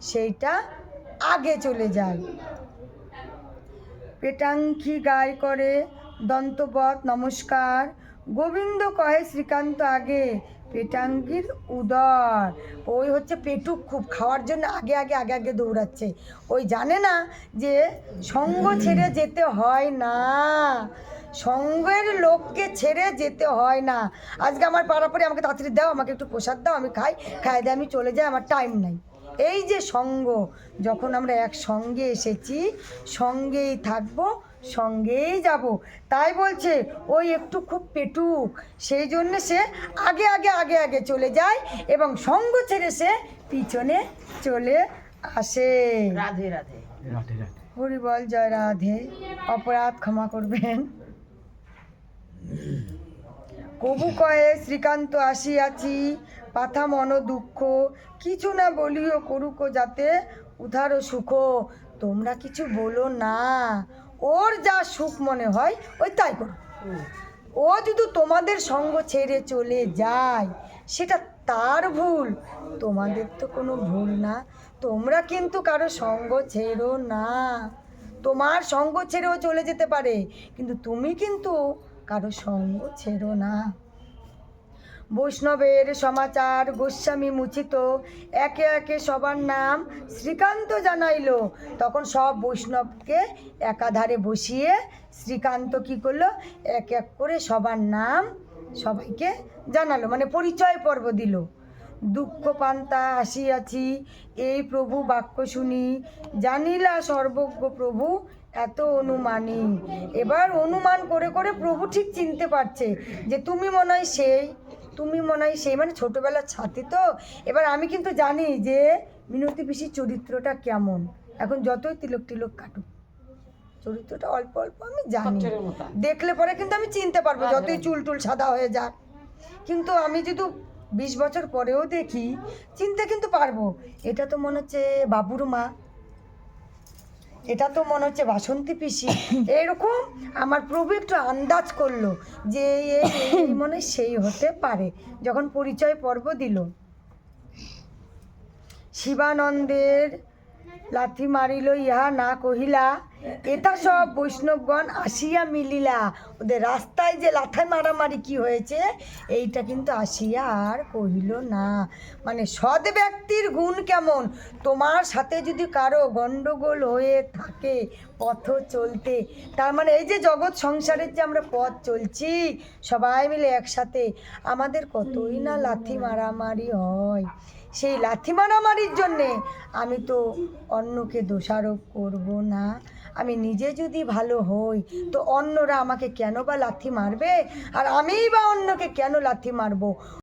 সেইটা আগে চলে যায়। পেটাঙ্কি গায় করে দন্তবত নমস্কার। গোবিন্দ কহে শ্রীকান্ত আগে পেটাঙ্গির উদর। ওই হচ্ছে পেটুক খুব, খাওয়ার জন্য আগে আগে আগে আগে দৌড়াচ্ছে। ওই জানে না যে সঙ্গ ছেড়ে যেতে হয় না। সঙ্গের লোককে ছেড়ে যেতে হয় না। আজকে আমার পাড়াপড়ে আমাকে তাড়াতাড়ি দাও, আমাকে একটু প্রসাদ দাও, আমি খাই খাই দিয়ে আমি চলে যাই, আমার টাইম নাই। এই যে সঙ্গ যখন আমরা এক সঙ্গে এসেছি সঙ্গেই থাকব সঙ্গেই যাব। তাই বলছে ওই একটু খুব পেটুক। সেই জন্য সে আগে আগে আগে আগে চলে যায় এবং সঙ্গ ছেড়ে সে পিছনে চলে আসে। রাধে রাধে। রাধে রাধে। হরি বল জয় রাধে। অপরাধ ক্ষমা করবেন। কবু কয়ে শ্রীকান্ত আসিয়াছি, পাথা মন দুঃখ, কিছু না বলিও করুক যাতে উধারো সুখ। তোমরা কিছু বলো না, ওর যা সুখ মনে হয়, ওই তাই করো। ও যদি তোমাদের সঙ্গ ছেড়ে চলে যায়, সেটা তার ভুল, তোমাদের তো কোনো ভুল না। তোমরা কিন্তু কারও সঙ্গ ছেড়ো না। তোমার সঙ্গ ছেড়েও চলে যেতে পারে, কিন্তু তুমি কিন্তু কারও সঙ্গ ছেড়ো না। বৈষ্ণবের সমাচার গোস্বামী মুচিত, একে একে সবার নাম শ্রীকান্ত জানাইলো। তখন সব বৈষ্ণবকে একাধারে বসিয়ে শ্রীকান্ত কি করল? এক এক করে সবার নাম সবাইকে জানালো মানে পরিচয় পর্ব দিল। দুঃখ পান্তা আসিয়াছি, এই প্রভু বাক্য শুনি। জানিলা সর্বজ্ঞ প্রভু এত অনুমানী এবার অনুমান করে করে প্রভু ঠিক চিনতে পারছে যে তুমি মনে হয় সেই তুমি মনে হয় সেই মানে ছোটোবেলার ছাতি তো। এবার আমি কিন্তু জানি যে মিনতি পিসির চরিত্রটা কেমন। এখন যতই তিলক তিলক কাটুক চরিত্রটা অল্প অল্প আমি জানি। দেখলে পরে কিন্তু আমি চিনতে পারব যতই চুল টুল সাদা হয়ে যাক। কিন্তু আমি যদি বিশ বছর পরেও দেখি চিনতে কিন্তু পারব। এটা তো মনে হচ্ছে বাবুর মা। এটা তো মনে হচ্ছে বাসন্তী পিসি। এরকম আমার প্রভু একটু আন্দাজ করল যে এই মনে সেই হতে পারে। যখন পরিচয় পর্ব দিল। শিবানন্দের লাথি মারিল ইহা না কহিলা এটা সব বৈষ্ণবগণ আসিয়া মিলিলা। ওদের রাস্তায় যে লাথা মারামারি কি হয়েছে, এইটা কিন্তু আসিয়া আর কহিল না। মানে সৎ ব্যক্তির গুণ কেমন? তোমার সাথে যদি কারও গণ্ডগোল হয়ে থাকে পথ চলতে, তার মানে এই যে জগৎ সংসারের যে আমরা পথ চলছি, সবাই মিলে একসাথে, আমাদের কতই না লাথি মারামারি হয়। সেই লাথি মারামারির জন্যে আমি তো অন্যকে দোষারোপ করব না। আমি নিজে যদি ভালো হই, তো অন্যরা আমাকে কেন বা লাথি মারবে? আর আমিই বা অন্যকে কেন লাথি মারবো?